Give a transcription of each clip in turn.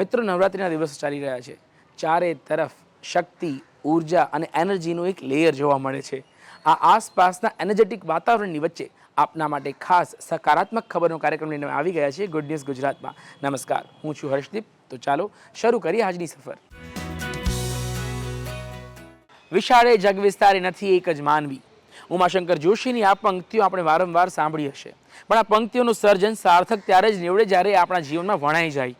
મિત્રો, નવરાત્રિના દિવસો ચાલી રહ્યા છે. ચારે તરફ શક્તિ, ઊર્જા અને એનર્જીનું એક લેયર જોવા મળે છે. આ આસપાસના એનર્જેટિક વાતાવરણની વચ્ચે આપના માટે ખાસ સકારાત્મક ખબરનો કાર્યક્રમ લઈને આવી ગયા છે ગુડ ન્યૂઝ ગુજરાતમાં. નમસ્કાર, હું છું હર્ષદીપ. તો ચાલો, શરૂ કરીએ આજની સફર. વિશાળે જગ વિસ્તારે નથી એક જ માનવી. ઉમાશંકર જોશીની આ પંક્તિઓ આપણે વારંવાર સાંભળી હશે. પણ આ પંક્તિઓનું સર્જન સાર્થક ત્યારે જ નીવડે જ્યારે આપણા જીવનમાં વણાઈ જાય.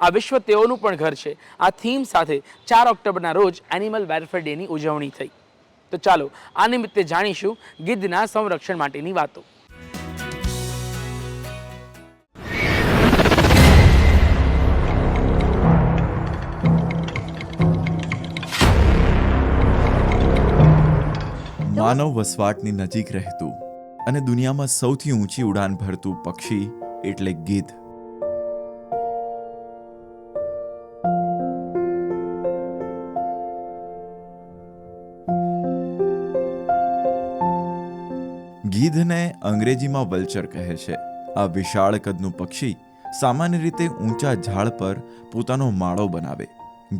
આ વિશ્વ તેઓનું પણ ઘર છે. આ થીમ સાથે ચાર ઓક્ટોબરના રોજ એનિમલ વેલફેર ડેની ઉજવણી થઈ. તો ચાલો, આ નિમિત્તે જાણીશું ગીધના સંરક્ષણ માટેની વાતો. માનવ વસવાટની નજીક રહેતું અને દુનિયામાં સૌથી ઊંચી ઉડાન ભરતું પક્ષી એટલે ગીધ અંગ્રેજીમાં વલ્ચર કહે છે. આ વિશાળ કદનું પક્ષી સામાન્ય રીતે ઊંચા ઝાડ પર પોતાનો માળો બનાવે.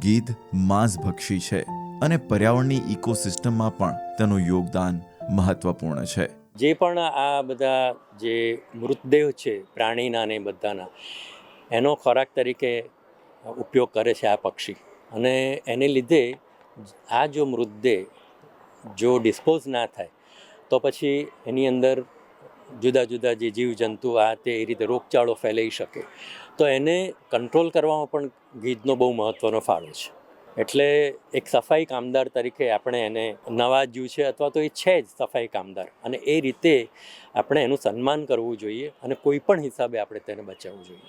ગીધ માંસભક્ષી છે અને પર્યાવરણની ઇકોસિસ્ટમમાં પણ તેનું યોગદાન મહત્વપૂર્ણ છે. જે પણ આ બધા જે મૃતદેહ છે, પ્રાણીના ને બધાના, એનો ખોરાક તરીકે ઉપયોગ કરે છે આ પક્ષી. અને એને લીધે આ જો મૃતદેહ જો ડિસ્પોઝ ના થાય, તો પછી એની અંદર જુદા જુદા જે જીવજંતુ આ તે એ રીતે રોગચાળો ફેલાઈ શકે. તો એને કંટ્રોલ કરવામાં પણ ગીધનો બહુ મહત્ત્વનો ફાળો છે. એટલે એક સફાઈ કામદાર તરીકે આપણે એને નવાજ્યું છે અથવા તો એ છે જ સફાઈ કામદાર. અને એ રીતે આપણે એનું સન્માન કરવું જોઈએ અને કોઈ પણ હિસાબે આપણે તેને બચાવવું જોઈએ.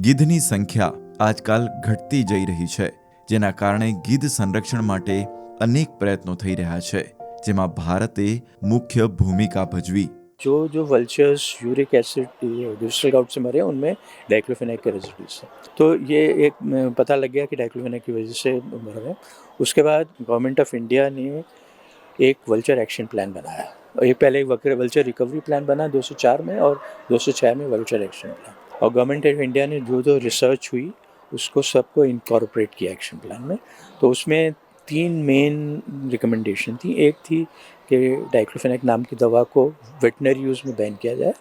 ગીધની સંખ્યા આજકાલ ઘટતી જઈ રહી છે, જેના કારણે ગીધ સંરક્ષણ માટે અનેક પ્રયત્નો થઈ રહ્યા છે, જેમાં ભારતે મુખ્ય ભૂમિકા ભજવી जो जो vultures uric acid digital gout से मरे उनमें डाइक्लोफेनेक के रेजिड्यूज हैं। तो ये एक पता लग गया कि डाइक्लोफेनेक की वजह से मर गए उसके बाद गवर्नमेंट ऑफ़ इंडिया ने एक वल्चर एक्शन प्लान बनाया। एक पहले एक वल्चर रिकवरी प्लान बना 204 में और 206 में वल्चर एक्शन प्लान और गवर्नमेंट ऑफ़ इंडिया ने जो जो रिसर्च हुई, उसको सबको इनकॉर्पोरेट किया एक्शन प्लान में। तो उसमें तीन मेन रिकमेंडेशन थी। एक थी कि डाइक्लोफेनेक नाम की दवा को वेटनरी यूज़ में बैन किया जाए।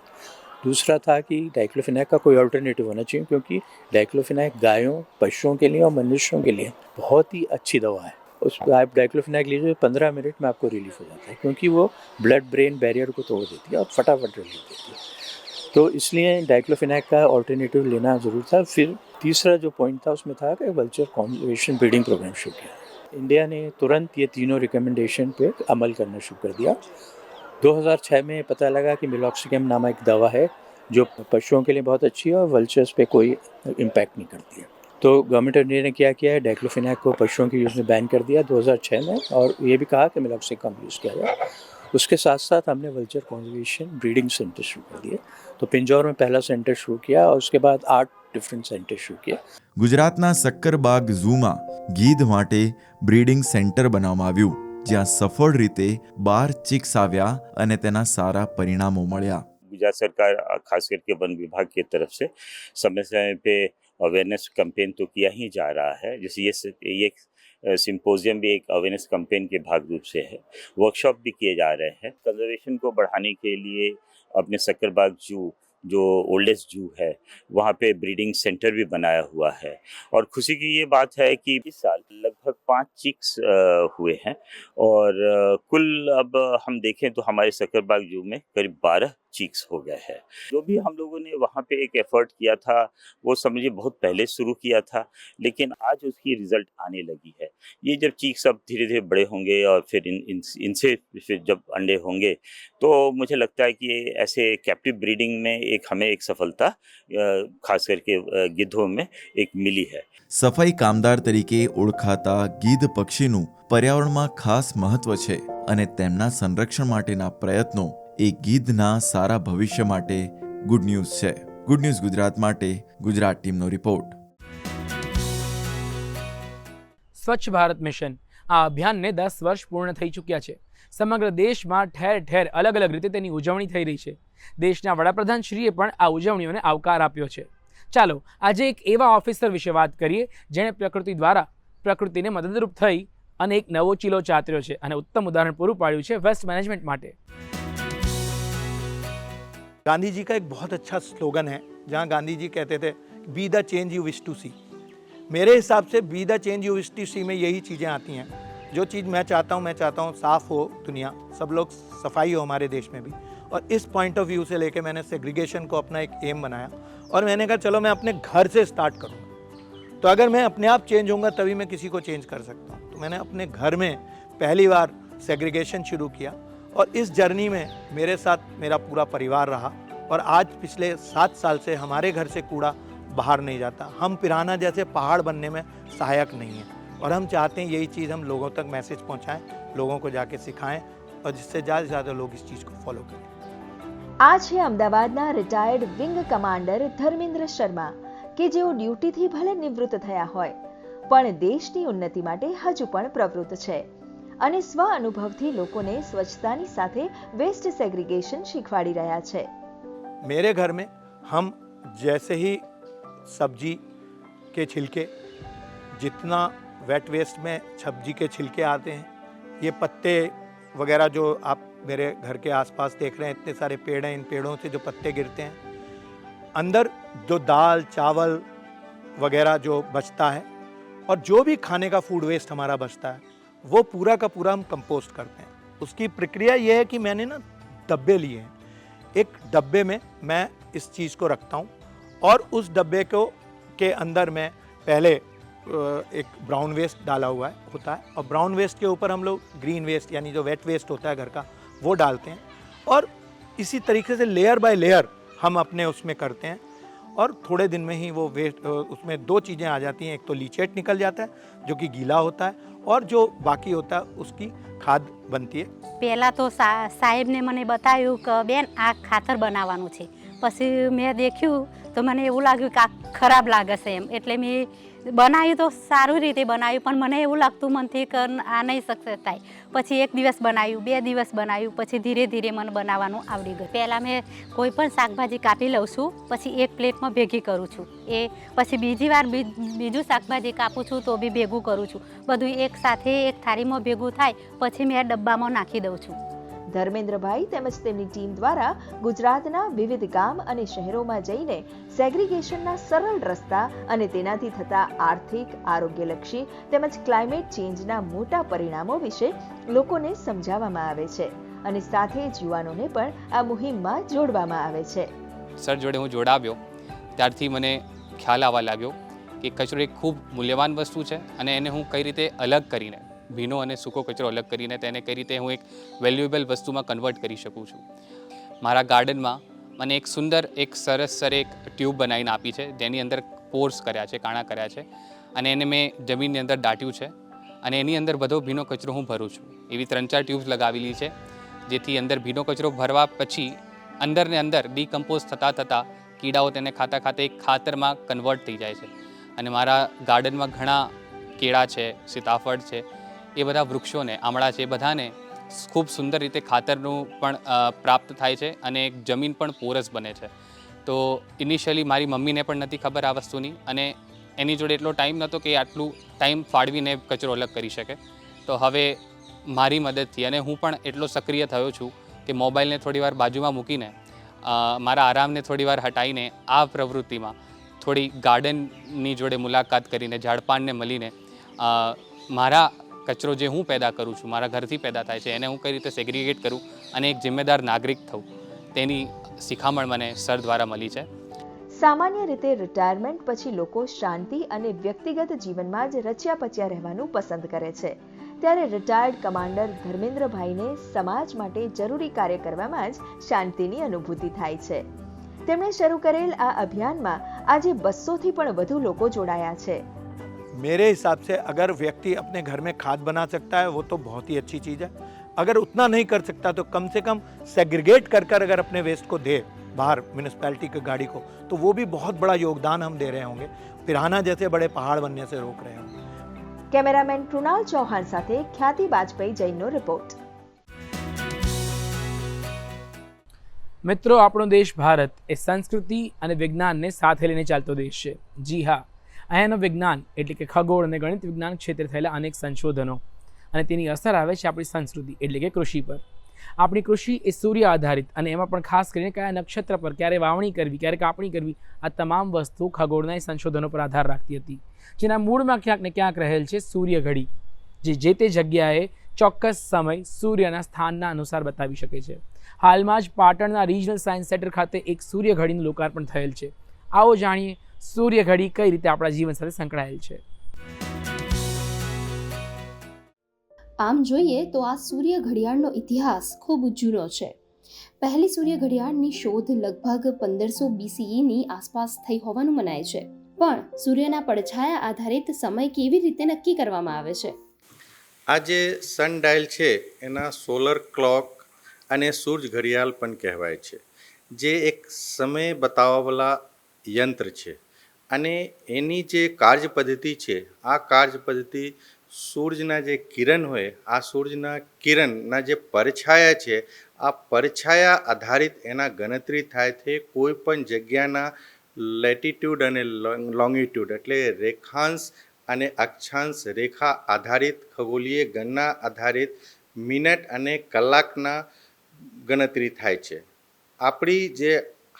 दूसरा था कि डाइक्लोफेनेक का कोई अल्टरनेटिव होना चाहिए, क्योंकि डाइक्लोफेनेक गायों, पशुओं के लिए और मनुष्यों के लिए बहुत ही अच्छी दवा है। उस आप डाइक्लोफेनेक लीजिए, पंद्रह मिनट में आपको रिलीफ हो जाता है, क्योंकि वो ब्लड ब्रेन बैरियर को तोड़ देती है और फटाफट रिलीफ देती है। तो इसलिए डाइक्लोफेनेक का ऑल्टरनेटिव लेना ज़रूर था। फिर तीसरा जो पॉइंट था, उसमें था कि वल्चर कॉन्जर्वेशन ब्रीडिंग प्रोग्राम शुरू किया इंडिया ने तुरंत ये तीनों रिकमेंडेशन पे अमल करना शुरू कर दिया। 2006 में पता लगा कि मिलॉक्सिकम नामक एक दवा है, जो पशुओं के लिए बहुत अच्छी है और वल्चर्स पे कोई इम्पैक्ट नहीं करती है। तो गवर्नमेंट ऑफ़ इंडिया ने क्या किया है डाइक्लोफिनाक को पशुओं के यूज़ में बैन कर दिया 2006 में और ये भी कहा कि मिलॉक्सिकम यूज़ किया जाए। उसके साथ साथ हमने वल्चर कॉन्जर्वेशन ब्रीडिंग सेंटर शुरू कर दिए। तो पिंजौर में पहला सेंटर शुरू किया और उसके बाद आठ डिफरेंट सेंटर शुरू किया ગુજરાતના સક્કરબાગ ઝૂમાં ગીધ માટે બ્રીડિંગ સેન્ટર બનાવવામાં આવ્યું જ્યાં સફળ રીતે બાર ચિક્સ આવ્યા અને તેના સારા પરિણામો મળ્યા गुजरात सरकार अ, खास करके वन विभाग की तरफ से समय समय पे अवेयरनेस कैंपेन तो किया ही जा रहा है जैसे ये स- ये सिंपोजियम भी एक अवेयरनेस कैंपेन के भाग रूप से है वर्कशॉप भी किए जा रहे हैं कंजर्वेशन को बढ़ाने के लिए अपने सक्करबाग जू जो ओल्डेस्ट जू है वहाँ पे ब्रीडिंग सेंटर भी बनाया हुआ है। और खुशी की ये बात है कि इस साल लगभग पाँच चिक्स हुए हैं और कुल अब हम देखें तो हमारे सक्करबाग जू में करीब बारह चीक्स हो गए हैं। जो भी हम लोगों ने वहाँ पे एक एफर्ट किया था वो समझिए बहुत पहले शुरू किया था लेकिन आज उसकी रिज़ल्ट आने लगी है। ये जब चीक्स अब धीरे धीरे बड़े होंगे और फिर इन, इनसे इन फिर जब अंडे होंगे तो मुझे लगता है कि ऐसे कैप्टिव ब्रीडिंग में एक हमें एक सफलता अ, खास करके अ, गिद्धों में एक मिली है સફાઈ કામદાર તરીકે ઓળખાતા ગીધ પક્ષીનું પર્યાવરણમાં ખાસ મહત્વ છે અને તેમના સંરક્ષણ માટેના પ્રયત્નો એ ગીધના સારા ભવિષ્ય માટે ગુડ ન્યૂઝ છે ગુડ ન્યૂઝ ગુજરાત માટે ગુજરાત ટીમનો રિપોર્ટ સ્વચ્છ ભારત મિશન આ અભિયાનને દસ વર્ષ પૂર્ણ થઈ ચૂક્યા છે સમગ્ર દેશમાં ઠેર ઠેર અલગ અલગ રીતે તેની ઉજવણી થઈ રહી છે દેશના વડાપ્રધાનશ્રીએ પણ આ ઉજવણીઓને આવકાર આપ્યો છે ચાલો આજે એક એવા ઓફિસર વિશે વાત કરીએ જેણે પ્રકૃતિ દ્વારા પ્રકૃતિને મદદરૂપ થઈ અને એક નવો ચીલો ચાતર્યો છે અને ઉત્તમ ઉદાહરણ પૂરું પાડ્યું છે વેસ્ટ મેનેજમેન્ટ માટે गांधी जी का एक बहुत अच्छा स्लोगन है जहाँ गांधी जी कहते थे be the change you wish to see मेरे हिसाब से be the change you wish to see में यही चीज़ें आती हैं जो चीज़ मैं चाहता हूँ मैं चाहता हूँ साफ़ हो दुनिया सब लोग सफाई हो हमारे देश में भी और इस पॉइंट ऑफ़ व्यू से लेके मैंने सेग्रीगेशन को अपना एक एम बनाया और मैंने कहा, चलो मैं अपने घर से स्टार्ट करूँगा। तो अगर मैं अपने आप चेंज होऊँगा, तभी मैं किसी को चेंज कर सकता हूँ। तो मैंने अपने घर में पहली बार सेग्रीगेशन शुरू किया और इस जर्नी में मेरे साथ मेरा पूरा परिवार रहा और आज पिछले सात साल से हमारे घर से कूड़ा बाहर नहीं जाता। हम पिराना जैसे पहाड़ बनने में सहायक नहीं है और हम चाहते हैं यही चीज़ हम लोगों तक मैसेज पहुंचाएँ, लोगों को जाके सिखाएँ और जिससे ज़्यादा से ज़्यादा लोग इस चीज़ को फॉलो करें। આ છે અમદાવાદના retired wing commander Dharmendra Sharma કે જેઓ ડ્યુટીથી ભલે નિવૃત્ત થયા હોય પણ દેશની ઉન્નતિ માટે હજુ પણ પ્રવૃત્ત છે અને સ્વ અનુભવથી લોકોને સ્વચ્છતાની સાથે વેસ્ટ સેગ્રીગેશન શીખવાડી રહ્યા છે मेरे घर में हम जैसे ही सब्जी के छिलके जितना वेट वेस्ट में सब्जी के छिलके आते हैं ये पत्ते वगैरह जो आप मेरे घर के आसपास देख रहे हैं, इतने सारे पेड़ हैं, इन पेड़ों से जो पत्ते गिरते हैं। अंदर जो दाल, चावल वगैरह जो बचता है, और जो भी खाने का फ़ूड वेस्ट हमारा बचता है, वो पूरा का पूरा हम कंपोस्ट करते हैं। उसकी प्रक्रिया ये है कि मैंने ना डब्बे लिए हैं। एक डब्बे में मैं इस चीज़ को रखता हूँ, और उस डब्बे को, के अंदर मैं पहले एक ब्राउन वेस्ट डाला हुआ है, होता है, और ब्राउन वेस्ट के ऊपर हम लोग ग्रीन वेस्ट यानी जो वेट वेस्ट होता है घर का वो डालते हैं और इसी तरीके से लेयर बाय लेयर हम अपने उसमें करते हैं और थोड़े दिन में ही वो वेस्ट अ, उसमें दो चीज़ें आ जाती हैं एक तो लीचेट निकल जाता है जो कि गीला होता है और जो बाकी होता है उसकी खाद बनती है પહેલાં તો સા સાહેબને મને બતાવ્યું કે બેન આ ખાતર બનાવવાનું છે પછી મેં દેખ્યું તો મને એવું લાગ્યું કે આ ખરાબ લાગે છે એમ એટલે મેં બનાવ્યું તો સારું રીતે બનાવ્યું, પણ મને એવું લાગતું મનથી કે આ નહીં સક્સેસ થાય. પછી એક દિવસ બનાવ્યું, બે દિવસ બનાવ્યું, પછી ધીરે ધીરે મને બનાવવાનું આવડી ગયું. પહેલાં મેં કોઈ પણ શાકભાજી કાપી લઉં છું, પછી એક પ્લેટમાં ભેગી કરું છું. એ પછી બીજી વાર બીજું શાકભાજી કાપું છું તો બી ભેગું કરું છું. બધું એક સાથે, એક થાળીમાં ભેગું થાય, પછી મેં ડબ્બામાં નાખી દઉં છું. ધર્મેન્દ્રભાઈ તેમજ તેમની ટીમ દ્વારા ગુજરાતના વિવિધ ગામ અને શહેરોમાં જઈને સેગ્રિગેશનના સરળ રસ્તા અને તેનાથી થતા આર્થિક, આરોગ્યલક્ષી તેમજ ક્લાઇમેટ ચેન્જના મોટા પરિણામો વિશે લોકોને સમજાવવામાં આવે છે અને સાથે જ યુવાનોને પણ આ મુહિમમાં જોડવામાં આવે છે. સર, જોડે હું જોડાવ્યો. ત્યારથી મને ખ્યાલ આવવા લાગ્યો કે કચરો એક ખૂબ મૂલ્યવાન વસ્તુ છે અને એને હું કઈ રીતે અલગ કરીને ભીનો અને સૂકો કચરો અલગ કરીને તેને કઈ રીતે હું એક વેલ્યુએબલ વસ્તુમાં કન્વર્ટ કરી શકું છું. મારા ગાર્ડનમાં મને એક સુંદર, એક સરસ, સર એક ટ્યુબ બનાવીને આપી છે. જેની અંદર પોર્સ કર્યા છે, કાણા કર્યા છે. અને એને મેં જમીનની અંદર દાટ્યું છે. અને એની અંદર બધો ભીનો કચરો હું ભરું છું. એવી ત્રણ ચાર ટ્યુબ્સ લગાવેલી છે, જેથી અંદર ભીનો કચરો ભરવા પછી અંદર ને અંદર ડીકમ્પોઝ થતાં થતાં કીડાઓ તેને ખાતા ખાતા એક ખાતરમાં કન્વર્ટ થઈ જાય છે. અને મારા ગાર્ડનમાં ઘણા કેળા છે, સીતાફળ છે એ બધા વૃક્ષોને, આમળા છે એ બધાને ખૂબ સુંદર રીતે ખાતરનું પણ પ્રાપ્ત થાય છે અને એક જમીન પણ પોરસ બને છે. તો ઇનિશિયલી મારી મમ્મીને પણ નથી ખબર આ વસ્તુની અને એની જોડે એટલો ટાઈમ નહોતો કે આટલું ટાઈમ ફાળવીને કચરો અલગ કરી શકે. તો હવે મારી મદદથી અને હું પણ એટલો સક્રિય થયો છું કે મોબાઈલને થોડી વાર બાજુમાં મૂકીને મારા આરામને થોડીવાર હટાવીને આ પ્રવૃત્તિમાં થોડી ગાર્ડનની જોડે મુલાકાત કરીને, ઝાડપાનને મળીને મારા કચરો જે હું પેદા કરું છું, મારા ઘરથી પેદા થાય છે, એને હું કઈ રીતે સેગ્રીગેટ કરું અને એક જિમ્મેદાર નાગરિક થઉં, તેની શિખામણ મને સર દ્વારા મળી છે. સામાન્ય રીતે રિટાયરમેન્ટ પછી લોકો શાંતિ અને વ્યક્તિગત જીવનમાં જ રચ્યા પચ્યા રહેવાનું પસંદ કરે છે. ત્યારે રિટાયર્ડ કમાન્ડર ધર્મેન્દ્રભાઈને સમાજ માટે જરૂરી કાર્ય કરવામાં જ શાંતિની અનુભૂતિ થાય છે. તેમણે શરૂ કરેલ આ અભિયાનમાં આજે બસોથી પણ વધુ લોકો જોડાયા છે. मेरे हिसाब से अगर व्यक्ति अपने घर में खाद बना सकता है वो तो बहुत ही अच्छी चीज़ है अगर उतना नहीं कर सकता तो कम से कम सेग्रीगेट कर कर अगर अपने वेस्ट को दे बाहर म्यूनिसपैलिटी की गाड़ी को तो वो भी बहुत बड़ा योगदान हम दे रहे होंगे पिराना जैसे बड़े पहाड़ बनने से रोक रहे होंगे કેમેરામેન કૃણાલ ચૌહાણ સાથે ખ્યાતિ બાજપેયી જૈનનો રિપોર્ટ મિત્રો આપણો દેશ ભારત એ સંસ્કૃતિ અને વિજ્ઞાનને સાથે લઈને ચાલતો દેશ છે જી હા અહીંયાનું વિજ્ઞાન, એટલે કે ખગોળ અને ગણિત વિજ્ઞાન ક્ષેત્રે થયેલા અનેક સંશોધનો. અને તેની અસર આવે છે આપણી સંસ્કૃતિ, એટલે કે કૃષિ પર. આપણી કૃષિ એ સૂર્ય આધારિત અને એમાં પણ ખાસ કરીને કયા નક્ષત્ર પર, ક્યારે વાવણી કરવી, ક્યારે કાપણી કરવી, આ તમામ વસ્તુ ખગોળના સંશોધનો પર આધાર રાખતી હતી. જેના મૂળમાં ક્યાંક ને ક્યાંક રહેલ છે સૂર્યઘડી જે જે તે જગ્યાએ ચોક્કસ સમય સૂર્યના સ્થાનના અનુસાર બતાવી શકે છે. હાલમાં જ પાટણના રિજનલ સાયન્સ સેન્ટર ખાતે એક સૂર્યઘડીનું લોકાર્પણ થયેલ છે. આવો જાણીએ સૂર્ય ઘડી કઈ રીતે આપણા જીવન સાથે સંકળાયેલ છે? આમ જોઈએ તો આ સૂર્ય ઘડિયાળનો ઇતિહાસ ખૂબ જૂનો છે. પહેલી સૂર્ય ઘડિયાળની શોધ લગભગ પંદરસો બીસીઈની આસપાસ થઈ હોવાનું મનાય છે. પણ સૂર્યના પડછાયા આધારિત સમય કેવી રીતે નક્કી કરવામાં આવે છે? આ જે સન ડાયલ છે એના સોલર ક્લોક અને સૂર્ય ઘડિયાળ પણ કહેવાય છે. જે એક સમય બતાવવાવાળા યંત્ર છે. અને એની જે કાર્ય પદ્ધતિ છે, આ કાર્ય પદ્ધતિ સૂર્યના જે કિરણ હોય, આ સૂર્યના કિરણના જે પરછાયા છે, આ પરછાયા આધારિત એના ગણતરી થાય છે કોઈ પણ જગ્યાના લેટિટ્યૂડ અને લોંગિટ્યૂડ એટલે રેખાંશ અને અક્ષાંશ રેખા આધારિત, ખગોલીય ગણના આધારિત મિનિટ અને કલાકના ગણતરી થાય છે. આપણી જે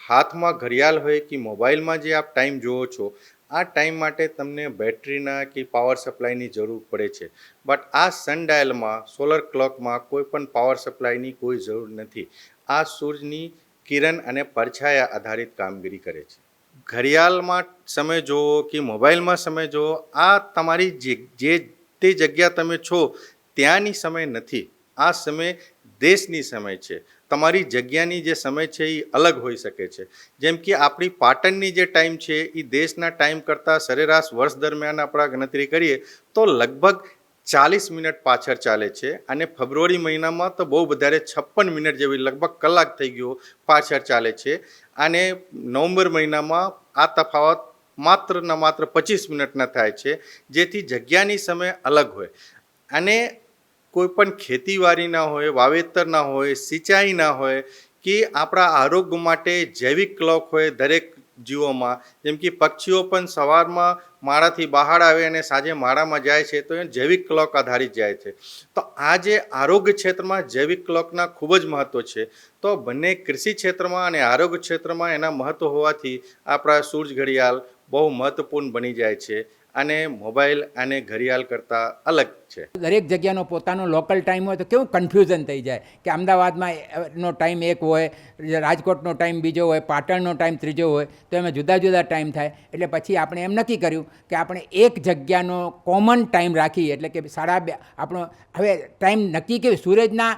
હાથમાં ઘડિયાળ હોય કે મોબાઈલમાં જે આપ ટાઈમ જુઓ છો, આ ટાઈમ માટે તમને બેટરીના કે પાવર સપ્લાયની જરૂર પડે છે. બટ આ સન ડાયલમાં સોલર ક્લોકમાં કોઈ પણ પાવર સપ્લાયની કોઈ જરૂર નથી. આ સૂર્યની કિરણ અને પડછાયા આધારિત કામગીરી કરે છે. ઘડિયાળમાં સમય જુઓ કે મોબાઈલમાં સમય જુઓ, આ તમારી જે, તે જગ્યા તમે છો, ત્યાંની સમય નથી. આ સમય દેશની સમય છે. તમારી જગ્યાની જે સમય છે એ અલગ હોઈ શકે છે. જેમ કે આપણી પાટણની જે ટાઈમ છે એ દેશના ટાઈમ કરતાં સરેરાશ વર્ષ દરમિયાન આપણા ગણતરી કરીએ તો લગભગ ચાલીસ મિનિટ પાછળ ચાલે છે અને ફેબ્રુઆરી મહિનામાં તો બહુ વધારે છપ્પન મિનિટ જેવી લગભગ કલાક થઈ ગયો પાછળ ચાલે છે. અને નવેમ્બર મહિનામાં આ તફાવત માત્ર ને માત્ર પચીસ મિનિટના થાય છે. જેથી જગ્યાની સમય અલગ હોય. અને કોઈ પણ ખેતીવાડી ના હોય, વાવેતર ના હોય, સિંચાઈ ના હોય કે આપણા આરોગ્ય માટે જૈવિક ક્લોક હોય દરેક જીવોમાં, જેમ કે પક્ષીઓ પણ સવારમાં માળાથી બહાર આવે અને સાંજે માળામાં જાય છે, તો એ જૈવિક ક્લોક આધારિત જાય છે. તો આ જે આરોગ્ય ક્ષેત્રમાં જૈવિક ક્લોકના ખૂબ જ મહત્ત્વ છે, તો બંને કૃષિ ક્ષેત્રમાં અને આરોગ્ય ક્ષેત્રમાં એના મહત્ત્વ હોવાથી આપણા સૂર્ય ઘડિયાળ બહુ મહત્ત્વપૂર્ણ બની જાય છે. અને મોબાઈલ અને ઘડિયાળ કરતાં અલગ છે. દરેક જગ્યાનો પોતાનો લોકલ ટાઈમ હોય તો કેવું કન્ફ્યુઝન થઈ જાય કે અમદાવાદમાં ટાઈમ એક હોય રાજકોટનો ટાઈમ બીજો હોય, પાટણનો ટાઈમ ત્રીજો હોય, તો એમાં જુદા જુદા ટાઈમ થાય. એટલે પછી આપણે એમ નક્કી કર્યું કે આપણે એક જગ્યાનો કોમન ટાઈમ રાખીએ. એટલે કે સાડા બે, આપણો, હવે ટાઈમ નક્કી કે સૂરજના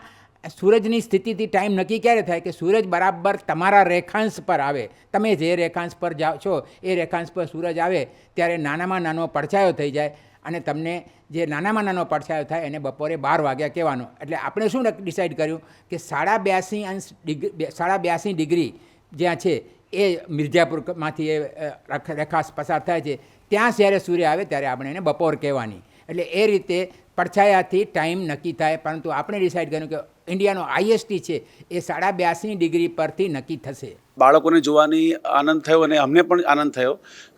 સૂરજની સ્થિતિથી ટાઈમ નક્કી ક્યારે થાય કે સૂરજ બરાબર તમારા રેખાંશ પર આવે? તમે જે રેખાંશ પર જાઓ છો, એ રેખાંશ પર સૂરજ આવે, ત્યારે નાનામાં નાનો પડછાયો થઈ જાય અને તમને જે નાનામાં નાનો પડછાયો થાય એને બપોરે બાર વાગ્યા કહેવાનો. એટલે આપણે શું ડિસાઈડ કર્યું કે સાડા બ્યાસી અંશ ડિગ્રી સાડા બ્યાસી ડિગ્રી જ્યાં છે, એ મિર્જાપુરમાંથી એ રેખાશ રેખ- પસાર થાય છે. ત્યાં જ્યારે સૂર્ય આવે ત્યારે આપણે એને બપોર કહેવાની. એટલે એ રીતે પડછાયાથી ટાઈમ નક્કી થાય. પરંતુ આપણે ડિસાઈડ કર્યું કે ઇન્ડિયાનો આઈએસટી છે, એ સાડા બ્યાસી ડિગ્રી પરથી નક્કી થશે. બાળકોને જોવાની આનંદ થયો અને અમને પણ આનંદ થયો.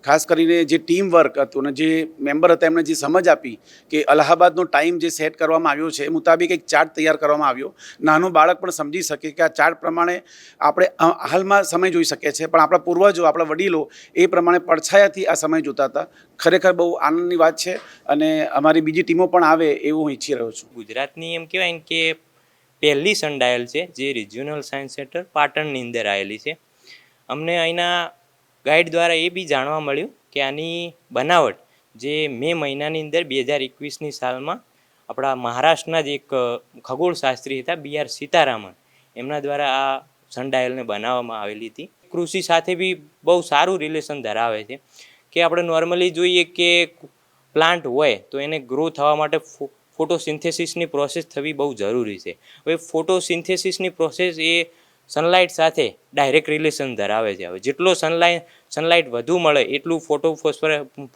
ખાસ કરીને જે ટીમ વર્ક હતું અને જે મેમ્બર હતા, એમણે જે સમજ આપી કે અલ્હાબાદનો ટાઈમ જે સેટ કરવામાં આવ્યો છે, એ મુતાબિક એક ચાર્ટ તૈયાર કરવામાં આવ્યો. નાનું બાળક પણ સમજી શકે કે આ ચાર્ટ પ્રમાણે આપણે હાલમાં સમય જોઈ શકીએ છીએ, પણ આપણા પૂર્વજો, આપણા વડીલો એ પ્રમાણે પડછાયાથી આ સમય જોતા હતા. ખરેખર બહુ આનંદની વાત છે અને અમારી બીજી ટીમો પણ આવે એવું હું ઈચ્છી રહ્યો છું. ગુજરાતની એમ કહેવાય ને કે પહેલી સંડાયેલ છે, જે રિજિયોનલ સાયન્સ સેન્ટર પાટણની અંદર આવેલી છે. અમને અહીંના ગાઈડ દ્વારા એ બી જાણવા મળ્યું કે આની બનાવટ જે મે મહિનાની અંદર બે હજાર એકવીસની સાલમાં આપણા મહારાષ્ટ્રના જ એક ખગોળશાસ્ત્રી હતા, બી આર સીતારામન. એમના દ્વારા આ સંડાયલને બનાવવામાં આવેલી હતી. કૃષિ સાથે બી બહુ સારું રિલેશન ધરાવે છે. કે આપણે નોર્મલી જોઈએ કે પ્લાન્ટ હોય તો એને ગ્રો થવા માટે ફોટોસિન્થેસિસની પ્રોસેસ થવી બહુ જરૂરી છે. હવે ફોટોસિન્થેસિસની પ્રોસેસ એ સનલાઇટ સાથે ડાયરેક્ટ રિલેશન ધરાવે છે. હવે જેટલો સનલાઇટ સનલાઇટ વધુ મળે એટલું ફોટો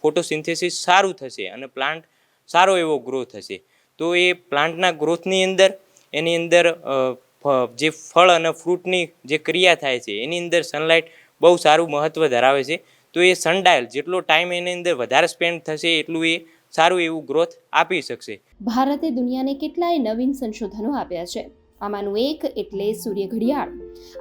ફોટોસિન્થેસિસ સારું થશે અને પ્લાન્ટ સારો એવો ગ્રો થશે. તો એ પ્લાન્ટના ગ્રોથની અંદર, એની અંદર જે ફળ અને ફ્રૂટની જે ક્રિયા થાય છે, એની અંદર સનલાઇટ બહુ સારું મહત્ત્વ ધરાવે છે. તો એ સનડાયલ જેટલો ટાઈમ એની અંદર વધારે સ્પેન્ડ થશે, એટલું એ સારું એવું ગ્રોથ આપી શકશે. ભારતે દુનિયાને કેટલાય નવીન સંશોધનો આપ્યા છે. આમાંનું એક એટલે સૂર્ય ઘડિયાળ.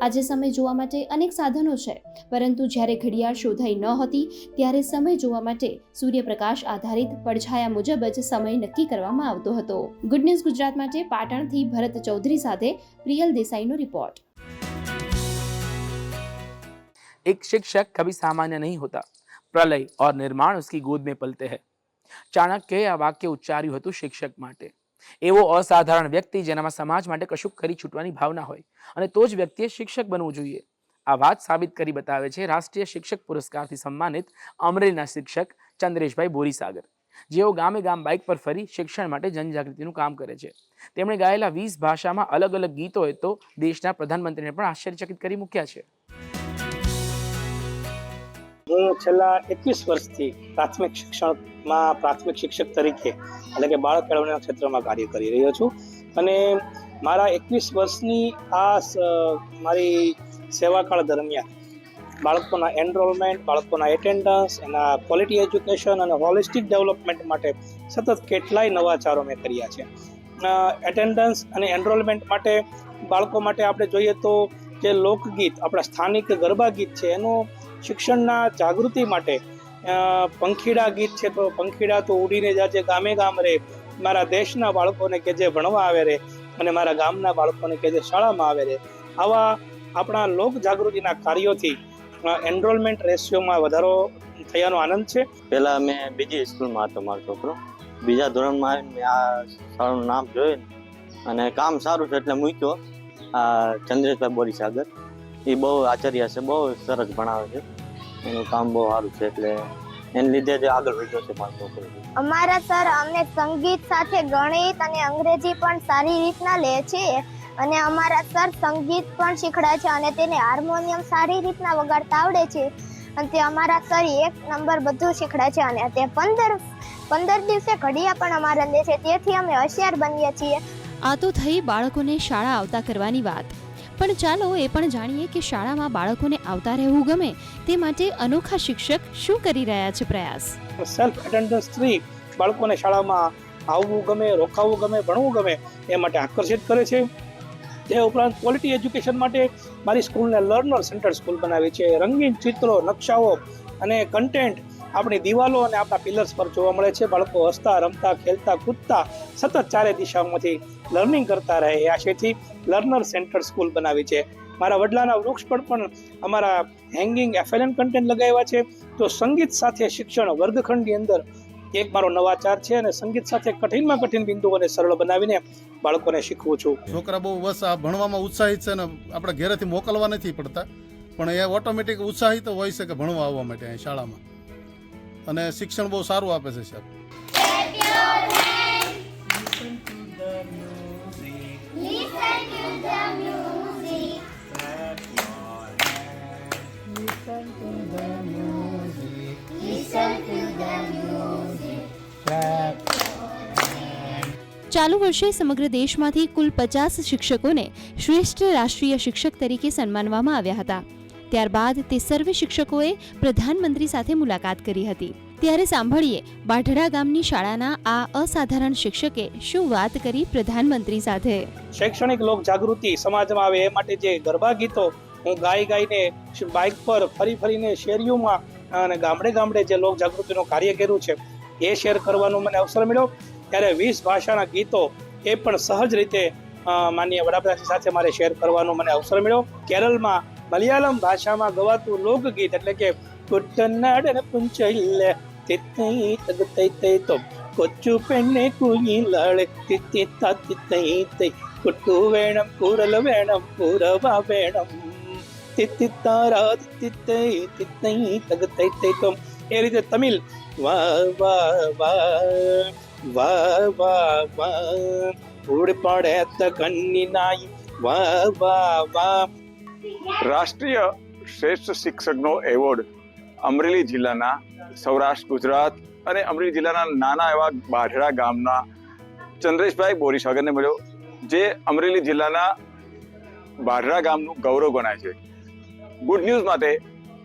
આજે સમય જોવા માટે અનેક સાધનો છે, પરંતુ જ્યારે ઘડિયાળ શોધાઈ ન હતી, ત્યારે સમય જોવા માટે સૂર્યપ્રકાશ આધારિત પડછાયા મુજબ જ સમય નક્કી કરવામાં આવતો હતો. ગુડ ન્યૂઝ ગુજરાત માટે પાટણથી ભરત ચૌધરી સાથે પ્રિયલ દેસાઈનો રિપોર્ટ एक शिक्षक कभी सामान्य नहीं होता प्रलय और निर्माण उसकी गोद में पलते हैं ચાણક્યએ આ વાક્ય ઉચ્ચાર્યું હતું શિક્ષક માટે એવો અસાધારણ વ્યક્તિ જેનામાં સમાજ માટે કશુંક કરી છૂટવાની ભાવના હોય અને તો જ વ્યક્તિએ શિક્ષક બનવું જોઈએ આ વાત સાબિત કરી બતાવે છે રાષ્ટ્રીય શિક્ષક પુરસ્કારથી સન્માનિત અમરેલીના શિક્ષક ચંદ્રેશભાઈ બોરીસાગર જેઓ ગામે ગામ બાઇક પર ફરી શિક્ષણ માટે જનજાગૃતિનું કામ કરે છે તેમણે ગાયેલા વીસ ભાષામાં અલગ અલગ ગીતોએ તો દેશના પ્રધાનમંત્રીને પણ આશ્ચર્યચકિત કરી મૂક્યા છે હું છેલ્લા એકવીસ વર્ષથી પ્રાથમિક શિક્ષણમાં પ્રાથમિક શિક્ષક તરીકે એટલે કે બાળક કેળવણીના ક્ષેત્રમાં કાર્ય કરી રહ્યો છું. અને મારા એકવીસ વર્ષની આ મારી સેવાકાળ દરમિયાન બાળકોના એનરોલમેન્ટ બાળકોના એટેન્ડન્સ એના ક્વોલિટી એજ્યુકેશન અને હોલિસ્ટિક ડેવલપમેન્ટ માટે સતત કેટલાય નવાચારો મેં કર્યા છે. એટેન્ડન્સ અને એનરોલમેન્ટ માટે બાળકો માટે આપણે જોઈએ તો જે લોકગીત, આપણા સ્થાનિક ગરબા ગીત છે, એનું શિક્ષણના જાગૃતિ માટે પંખીડા ગીત છે તો પંખીડા તો ઉડીને જાજે ગામે ગામ રે. મારા દેશના બાળકોને કે જે ભણવા આવે રે અને મારા ગામના બાળકોને કે જે શાળામાં આવે રે. આવા આપણા લોક જાગૃતિના કાર્યોથી એનરોલમેન્ટ રેશિયોમાં વધારો થયાનો આનંદ છે. પહેલાં મેં બીજી સ્કૂલમાં હતો મારો છોકરો. બીજા ધોરણમાં આવીને મેં આ શાળાનું નામ જોયું અને કામ સારું છે એટલે મૂક્યો. આ ચંદ્રેશભાઈ બોરીસાગર. એ બહુ આચાર્ય છે બહુ સરસ ભણાવે છે. એનું કામ બહુ સારું છે એટલે એને લીધે જ આગળ વધ્યો છે છોકરો. અમારા સર અમને સંગીત સાથે ગણિત અને અંગ્રેજી પણ સારી રીતના લે છે અને અમારા સર સંગીત પણ શીખડાય છે અને તેને હાર્મોનિયમ સારી રીતના વગાડતા આવડે છે. અને તે અમારા સર એક નંબર બધું શીખડાય છે અને તે પંદર પંદર દિવસે ઘડિયા પણ અમારા લે છે. તેથી અમે હોશિયાર બનીએ છીએ. આ તો થઈ બાળકોને શાળા આવતા કરવાની વાત. પણ ચાલો એ પણ જાણીએ કે શાળામાં બાળકોને આવતા રહેવું ગમે તે માટે અનોખા શિક્ષક શું કરી રહ્યા છે પ્રયાસ? સેલ્ફ એટેન્ડન્સ થ્રી બાળકોને શાળામાં આવવું ગમે રોકાવવું ગમે, ભણવું ગમે એ માટે આકર્ષિત કરે છે. તે ઉપરાંત ક્વોલિટી એજ્યુકેશન માટે મારી સ્કૂલને લર્નર સેન્ટર સ્કૂલ બનાવી છે. રંગીન ચિત્રો, નકશાઓ અને કન્ટેન્ટ આપણી દિવાલો અને આપણા પિલર્સ પર જોવા મળે છે. બાળકો હસતા, રમતા, ખેલતા, કૂદતા સતત ચારે દિશાઓમાંથી લર્નિંગ કરતા રહે એ આશયથી લર્નર સેન્ટર સ્કૂલ બનાવી છે. મારા વડલાના વૃક્ષ પર પણ અમારા હેંગિંગ એફએલએમ કન્ટેન્ટ લગાવ્યા છે. તો સંગીત સાથે શિક્ષણ વર્ગખંડની અંદર એક મારો નવાચાર છે અને સંગીત સાથે કઠિનમાં કઠિન બિંદુઓને સરળ બનાવીને બાળકોને શીખવું છું. છોકરા બહુ બસ આ ભણવામાં ઉત્સાહિત છે ને આપણે ઘરેથી મોકલવા નથી પડતા. પણ એ ઓટોમેટિક ઉત્સાહિત હોય છે કે ભણવા આવવા માટે અહીં શાળામાં. અને શિક્ષણ બહુ સારું આપે છે સાહેબ. ચાલુ વર્ષે સમગ્ર દેશમાંથી કુલ પચાસ શિક્ષકોને શ્રેષ્ઠ રાષ્ટ્રીય શિક્ષક તરીકે સન્માનવામાં આવ્યા હતા. ત્યારબાદ તે સર્વે શિક્ષકોએ પ્રધાનમંત્રી સાથે મુલાકાત કરી હતી. ત્યારે સાંભળીએ બાઢડા ગામની શાળાના આ અસાધારણ શિક્ષકે શું વાત કરી પ્રધાનમંત્રી સાથે. શૈક્ષણિક લોક જાગૃતિ સમાજમાં આવે એ માટે જે ગરબા ગીતો હું ગાઈ ગાઈને બાઇક પર ફરી ફરીને શેરીઓમાં અને ગામડે ગામડે જે લોક જાગૃતિનું કાર્ય કર્યું છે એ શેર કરવાનો મને અવસર મળ્યો. ત્યારે વીસ ભાષાના ગીતો એ પણ સહજ રીતે માનનીય વડાપ્રધાન સાથે મારે શેર કરવાનો મને અવસર મળ્યો. કેરળમાં મલયાલમ ભાષામાં ગવાતું લોકગીત એટલે કે પુટ્ટનાડ પુંચ தித்தை தகுத்தை தை தொம். கொச்சு பெண்ணை குயில் அழைத்து தித்தா தித்தை தை குட்டு வேணம் கூறல வேணம் கூறவா வேணம். தித்தித்தாரா தித்தை தித்தை தகுத்தை தை தொம். எளித தமிழ். வா வா வா வா வா வா. உடுப்பாட கண்ணி நாய் વા વા વા રાષ્ટ્રીય શ્રેષ્ઠ શિક્ષકનો એવોર્ડ અમરેલી જિલ્લાના સૌરાષ્ટ્ર, ગુજરાત અને અમરેલી જિલ્લાના નાના એવા બાઢડા ગામના ચંદ્રેશભાઈ બોરીસાગરને મળ્યો, જે અમરેલી જિલ્લાના બાઢડા ગામનું ગૌરવ ગણાય છે. ગુડ ન્યૂઝ માટે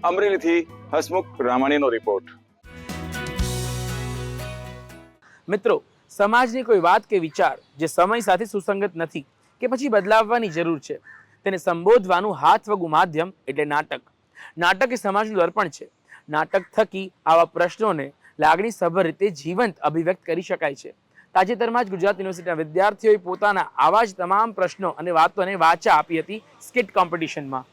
અમરેલીથી હસમુખ રામાણીનો રિપોર્ટ મિત્રો, સમાજની કોઈ વાત કે વિચાર જે સમય સાથે સુસંગત નથી કે પછી બદલાવવાની જરૂર છે, તેને સંબોધવાનું હાથવગું માધ્યમ એટલે નાટક. નાટક એ સમાજનું દર્પણ છે. નાટક થકી આવા પ્રશ્નોને લાગણીસભર રીતે જીવંત અભિવ્યક્ત કરી શકાય છે. તાજેતરમાં જ ગુજરાત યુનિવર્સિટીના વિદ્યાર્થીઓએ પોતાના આવા જ તમામ પ્રશ્નો અને વાતોને વાચા આપી હતી સ્કિટ કોમ્પિટિશનમાં.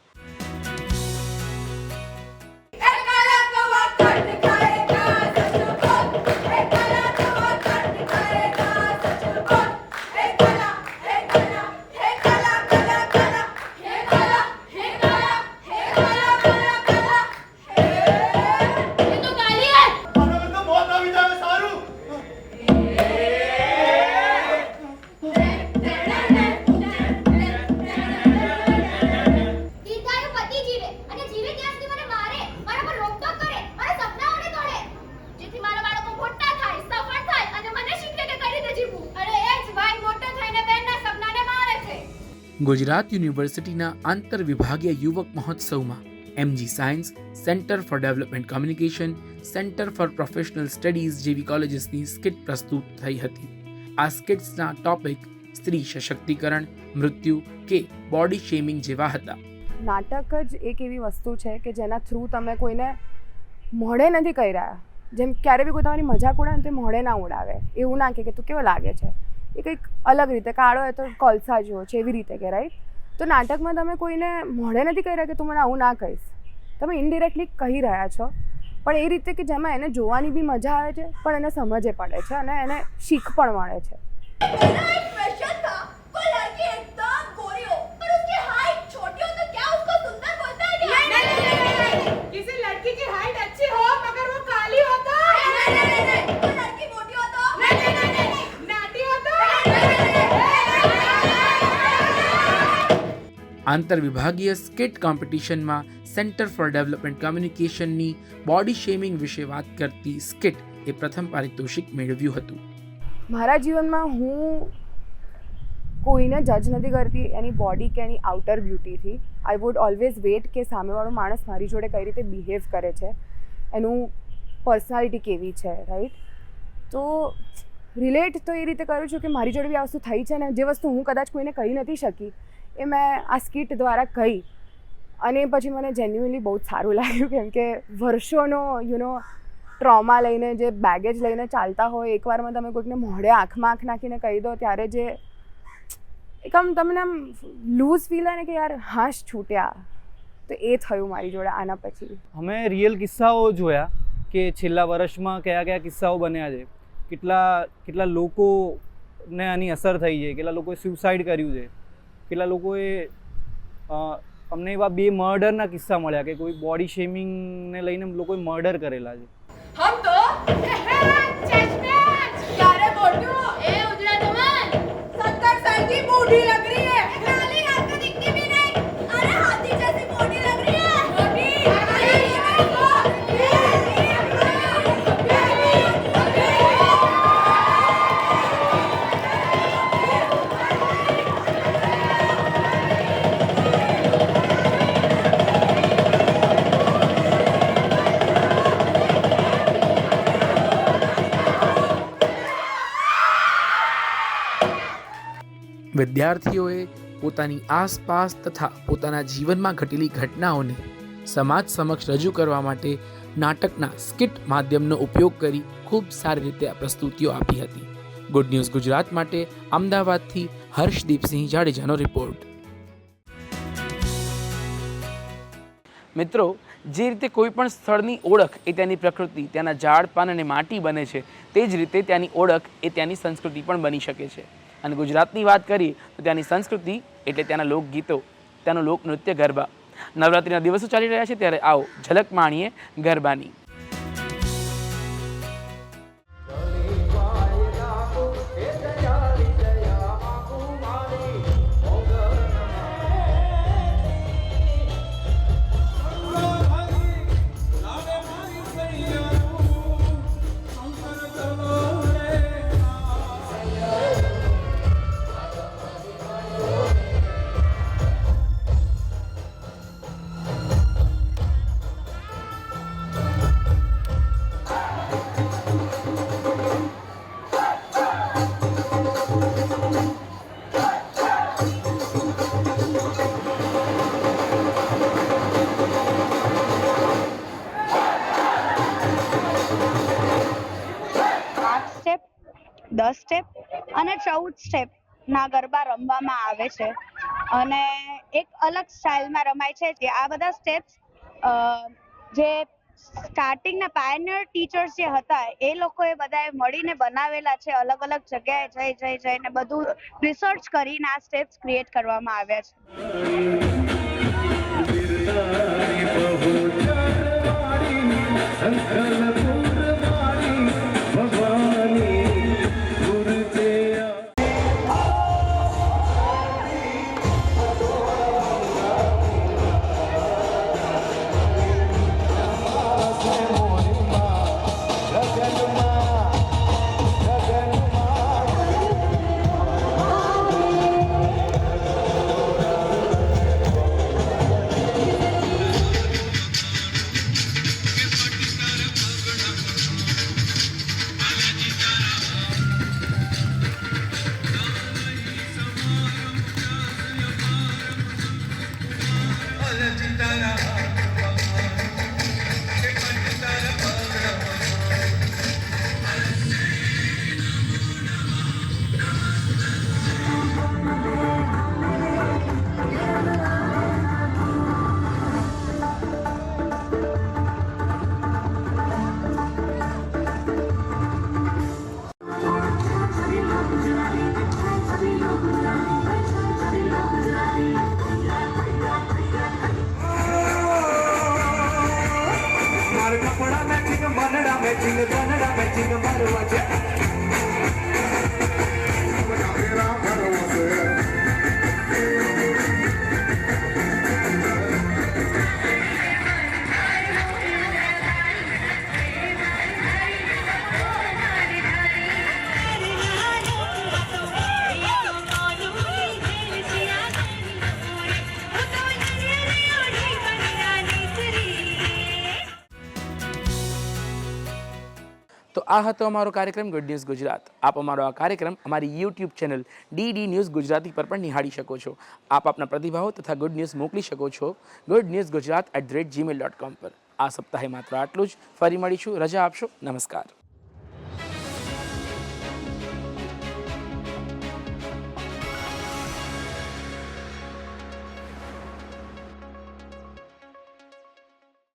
ગુજરાત યુનિવર્સિટીના આંતર વિભાગીય યુવક મહોત્સવમાં MG science centre for development communication centre for professional studies જેવી કોલેજીસની સ્કિટ પ્રસ્તુત થઈ હતી. આ સ્કિટ્સના ટોપિક સ્ત્રી સશક્તિકરણ, મૃત્યુ કે બોડી શેમિંગ જેવા હતા. નાટક જ એક એવી વસ્તુ છે કે જેના થ્રુ તમે કોઈને મોડે નથી કહી રહ્યા જેમ ક્યારે બી કોઈ તમારી મજાક ઉડાવે ને મોડે ના ઉડાવે. એવું ના કે તું કેવો લાગે છે? એ કંઈક અલગ રીતે, કાળો હોય તો કોલસા જેવો છે એવી રીતે કે રાઈટ તો નાટકમાં તમે કોઈને મોઢે નથી કહી રહ્યા કે તું મને આવું ના કહીશ. તમે ઇનડિરેક્ટલી કહી રહ્યા છો. પણ એ રીતે કે જેમાં એને જોવાની બી મજા આવે છે, પણ એને સમજે પડે છે અને એને શીખ પણ મળે છે. આંતર વિભાગીય સ્કિટ કોમ્પિટિશનમાં સેન્ટર ફોર ડેવલપમેન્ટ કોમ્યુનિકેશનની બોડી શેમિંગ વિશે વાત કરતી સ્કિટ એ પ્રથમ પારિતોષિક મેળવ્યું હતું. મારા જીવનમાં હું કોઈને જજ નથી કરતી એની બોડી કે એની આઉટર બ્યુટીથી. આઈ વુડ ઓલવેઝ વેટ કે સામેવાળો માણસ મારી જોડે કઈ રીતે બિહેવ કરે છે. એનું પર્સનાલિટી કેવી છે રાઈટ તો રિલેટ તો એ રીતે કરું છું કે મારી જોડે બી આ વસ્તુ થઈ છે ને, જે વસ્તુ હું કદાચ કોઈને કહી નથી શકી એ મેં આ સ્કીટ દ્વારા કહી. અને પછી મને જેન્યુઅલી બહુ જ સારું લાગ્યું કેમ કે વર્ષોનો યુ નો ટ્રોમા લઈને જે બેગેજ લઈને ચાલતા હોય, એકવારમાં તમે કોઈકને મોઢે આંખમાં આંખ નાખીને કહી દો, ત્યારે જે એક આમ તમને આમ લૂઝ ફીલ હોય ને કે યાર હાશ છૂટ્યા. તો એ થયું મારી જોડે આના પછી. અમે રિયલ કિસ્સાઓ જોયા કે છેલ્લા વર્ષમાં કયા કયા કિસ્સાઓ બન્યા છે. કેટલા કેટલા લોકોને આની અસર થઈ છે, કેટલા લોકોએ સુસાઇડ કર્યું છે. કેટલા લોકોએ અમને એવા બે મર્ડરના કિસ્સા મળ્યા કે કોઈ બોડી શેમિંગને લઈને લોકોએ મર્ડર કરેલા છે. હમ તો ક્યારે બોલ્યું? એ ઉજળા જમાન સત્તર સાલથી બુઢી લગ વિદ્યાર્થીઓએ પોતાની આસપાસ તથા પોતાના જીવનમાં ઘટેલી ઘટનાઓને સમાજ સમક્ષ રજૂ કરવા માટે નાટકના સ્કિટ માધ્યમનો ઉપયોગ કરી ખૂબ સારી રીતે આ પ્રસ્તુતિઓ આપી હતી. ગુડ ન્યૂઝ ગુજરાત માટે અમદાવાદથી હર્ષદીપસિંહ જાડેજાનો રિપોર્ટ મિત્રો, જે રીતે કોઈ પણ સ્થળની ઓળખ એ ત્યાંની પ્રકૃતિ, ત્યાંના ઝાડ, પાન અને માટી બને છે, તે જ રીતે ત્યાંની ઓળખ એ ત્યાંની સંસ્કૃતિ પણ બની શકે છે. અને ગુજરાતની વાત કરીએ, તો ત્યાંની સંસ્કૃતિ એટલે ત્યાંના લોકગીતો, ત્યાંનું લોકનૃત્ય ગરબા. નવરાત્રિના દિવસો ચાલી રહ્યા છે, ત્યારે આવો ઝલક માણીએ ગરબાની. અને ચૌદ સ્ટેપના ગરબા રમવામાં આવે છે. અને એક અલગ સ્ટાઇલમાં રમાય છે જે આ બધા સ્ટેપ્સ જે સ્ટાર્ટિંગના પાયનિયર ટીચર્સ જે હતા, એ લોકોએ બધાએ મળીને બનાવેલા છે, અલગ અલગ જગ્યાએ જઈ જઈ, જઈને બધું રિસર્ચ કરીને આ સ્ટેપ્સ ક્રિએટ કરવામાં આવ્યા છે. આ હતો અમારો કાર્યક્રમ ગુડ ન્યૂઝ ગુજરાત આપ અમારો આ કાર્યક્રમ અમારી YouTube channel DD news Gujarati પર પણ નિહાળી શકો છો. આપ આપના પ્રતિભાવો તથા ગુડ ન્યૂઝ મોકલી શકો છો good news Gujarat at the rate Gmail dot com પર. આ સપ્તાહે માત્ર આટલું જ. ફરી મળીશું. રજા આપશો. નમસ્કાર.